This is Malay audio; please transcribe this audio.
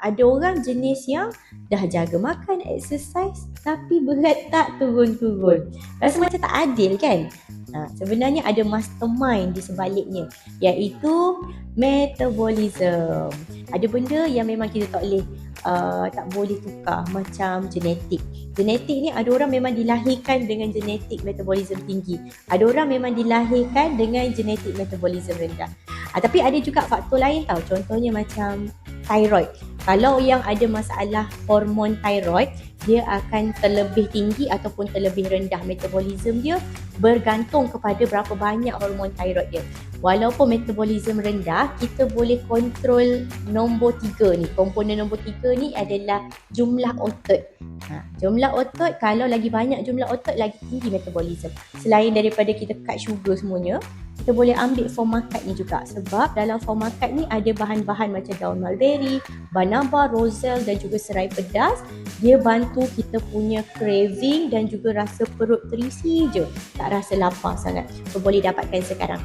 ada orang jenis yang dah jaga makan, exercise tapi berat tak turun-turun. Rasa macam tak adil kan? Ha, sebenarnya ada mastermind di sebaliknya iaitu metabolism. Ada benda yang memang kita tak boleh uh, tak boleh tukar macam genetik. Genetik ni ada orang memang dilahirkan dengan genetik metabolism tinggi. Ada orang memang dilahirkan dengan genetik metabolism rendah. Ha, tapi ada juga faktor lain tau. Contohnya macam thyroid. Kalau yang ada masalah hormon thyroid, dia akan terlebih tinggi ataupun terlebih rendah metabolism dia bergantung kepada berapa banyak hormon thyroid dia. Walaupun metabolism rendah, kita boleh kontrol nombor tiga ni. Komponen nombor tiga ni adalah jumlah otot. Ha, jumlah otot, kalau lagi banyak jumlah otot, lagi tinggi metabolism. Selain daripada kita cut sugar semuanya, kita boleh ambil formakat ni juga sebab dalam formakat ni ada bahan-bahan macam daun mulberry, banaba, roselle dan juga serai pedas. Dia bantu kita punya craving dan juga rasa perut terisi je. Tak rasa lapar sangat. So boleh dapatkan sekarang